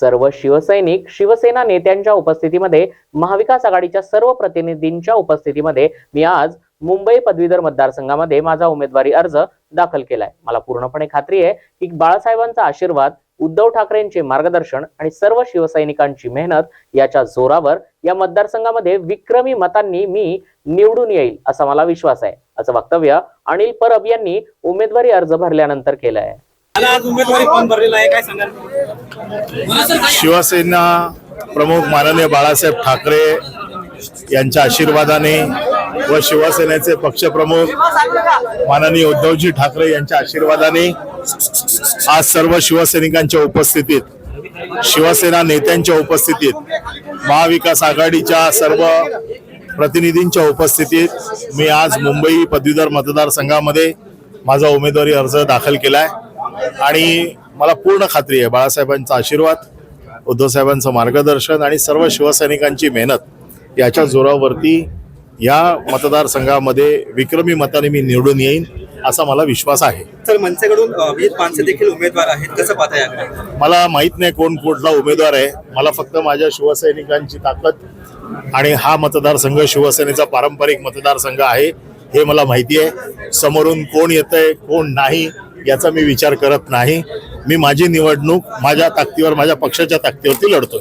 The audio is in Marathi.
सर्व शिवसैनिक शिवसेना नेत्यांच्या उपस्थितीमध्ये महाविकास आघाडीच्या सर्व प्रतिनिधींच्या उपस्थितीमध्ये मी आज मुंबई पदवीधर मतदारसंघामध्ये माझा उमेदवारी अर्ज दाखल केलाय. मला पूर्णपणे खात्री आहे की बाळासाहेबांचा आशीर्वाद उद्धव ठाकरेंचे मार्गदर्शन आणि सर्व शिवसैनिकांची मेहनत याच्या जोरावर या मतदारसंघामध्ये विक्रमी मतांनी मी निवडून येईल असा मला विश्वास आहे. असं वक्तव्य अनिल परब यांनी उमेदवारी अर्ज भरल्यानंतर केलं आहे आज उमेदवारी फॉर्म भरलेला आहे? काय सांगाल? शिवसेना प्रमुख माननीय बाळासाहेब ठाकरे यांच्या आशीर्वादाने व शिवसेनेचे पक्षप्रमुख माननीय उद्धवजी ठाकरे यांच्या आशीर्वादाने आज सर्व शिवसैनिकांच्या उपस्थितीत शिवसेना नेत्यांच्या उपस्थितीत महाविकास आघाडीच्या सर्व प्रतिनिधींच्या उपस्थितीत मी आज मुंबई पदवीधर मतदारसंघामध्ये माझा उमेदवारी अर्ज दाखल केला आहे आणि मला पूर्ण खात्री आहे बाळासाहेबांचा आशीर्वाद उद्धवसाहेबांचं मार्गदर्शन आणि सर्व शिवसैनिकांची मेहनत याच्या जोरावरती या मतदारसंघामध्ये विक्रमी मताने मी निवडून येईन असा मला विश्वास आहे. सर मनसेकडून माणसे देखील उमेदवार आहेत. कसं पाहता मला माहीत नाही कोण कुठला उमेदवार आहे. मला फक्त माझ्या शिवसैनिकांची ताकद आणि हा मतदारसंघ शिवसेनेचा पारंपरिक मतदारसंघ आहे हे मला माहिती आहे. समोरून कोण येतंय कोण नाही याचा मी विचार करत नाही. मी माझी निवडणूक माझ्या ताकदीवर माझ्या पक्षाच्या ताकदीवरती लढतोय.